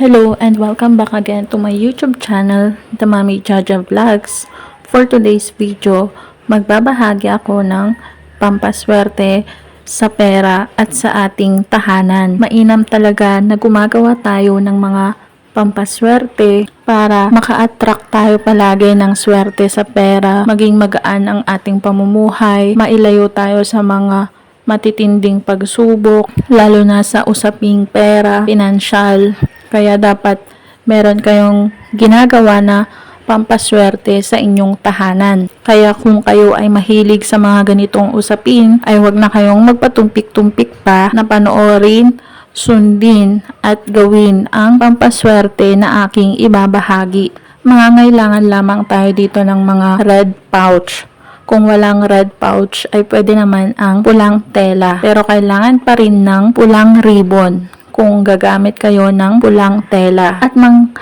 Hello and welcome back again to my YouTube channel, The Mami Jaja Vlogs. For today's video, magbabahagi ako ng pampaswerte sa pera at sa ating tahanan. Mainam talaga na gumagawa tayo ng mga pampaswerte para maka-attract tayo palagi ng swerte sa pera, maging magaan ang ating pamumuhay, mailayo tayo sa mga matitinding pagsubok, lalo na sa usaping pera, pinansyal. Kaya dapat meron kayong ginagawa na pampaswerte sa inyong tahanan. Kaya kung kayo ay mahilig sa mga ganitong usapin, ay wag na kayong magpatumpik-tumpik pa na panoorin, sundin at gawin ang pampaswerte na aking ibabahagi. Mga ngailangan lamang tayo dito ng mga red pouch. Kung walang red pouch ay pwede naman ang pulang tela. Pero kailangan pa rin ng pulang ribbon kung gagamit kayo ng pulang tela. At mang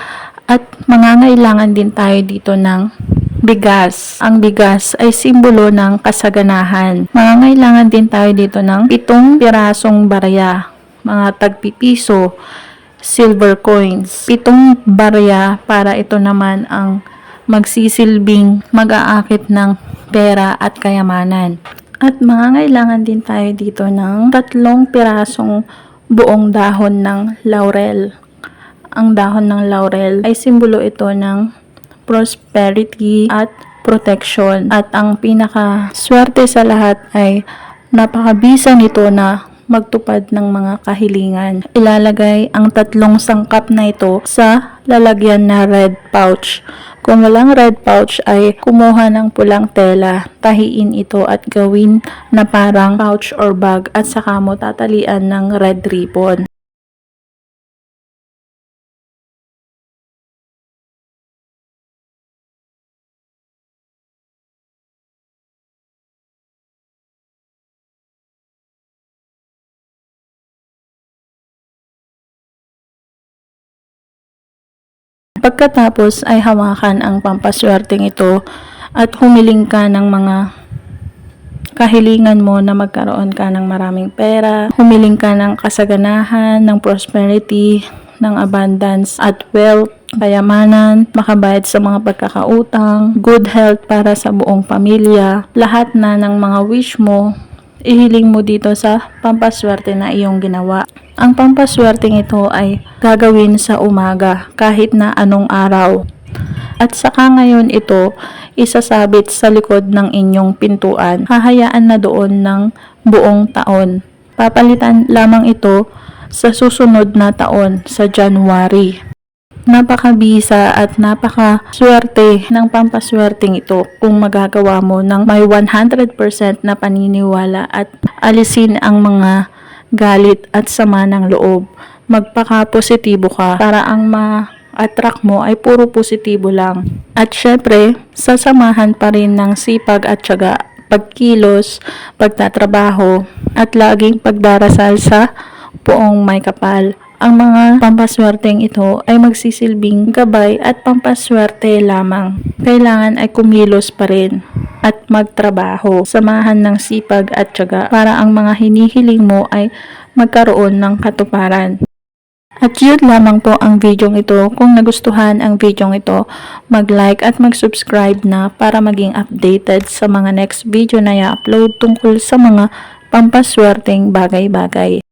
at mangangailangan din tayo dito ng bigas. Ang bigas ay simbolo ng kasaganahan. Mangangailangan din tayo dito ng pitong pirasong barya, mga tagpipiso, silver coins. Pitong barya para ito naman ang magsisilbing mag-aakit ng pera at kayamanan. At mangangailangan din tayo dito ng tatlong pirasong buong dahon ng laurel. Ang dahon ng laurel ay simbolo ito ng prosperity at protection. At ang pinaka swerte sa lahat ay napakabisa nito na magtupad ng mga kahilingan. Ilalagay ang tatlong sangkap na ito sa lalagyan na red pouch. Kung walang red pouch ay kumuha ng pulang tela, tahiin ito at gawin na parang pouch or bag at saka mo tatalian ng red ribbon. Pagkatapos ay hawakan ang pampaswerteng ito at humiling ka ng mga kahilingan mo na magkaroon ka ng maraming pera, humiling ka ng kasaganahan, ng prosperity, ng abundance at wealth, kayamanan, makabayad sa mga pagkakautang, good health para sa buong pamilya, lahat na ng mga wish mo, ihiling mo dito sa pampaswerte na iyong ginawa. Ang pampaswerteng ito ay gagawin sa umaga kahit na anong araw. At saka ngayon ito isasabit sa likod ng inyong pintuan. Hahayaan na doon ng buong taon. Papalitan lamang ito sa susunod na taon sa January. Napakabisa at napakaswerte ng pampaswerteng ito kung magagawa mo ng may 100% na paniniwala at alisin ang mga galit at sama ng loob. Magpaka-positibo ka para ang ma-attract mo ay puro positibo lang. At syempre, sasamahan pa rin ng sipag at tiyaga, pagkilos, pagtatrabaho, at laging pagdarasal sa poong may kapal. Ang mga pampaswerteng ito ay magsisilbing gabay at pampaswerte lamang. Kailangan ay kumilos pa rin at magtrabaho. Samahan ng sipag at tiyaga para ang mga hinihiling mo ay magkaroon ng katuparan. At yun lamang po ang video ito. Kung nagustuhan ang video ito, mag-like at mag-subscribe na para maging updated sa mga next video na i-upload tungkol sa mga pampaswerteng bagay-bagay.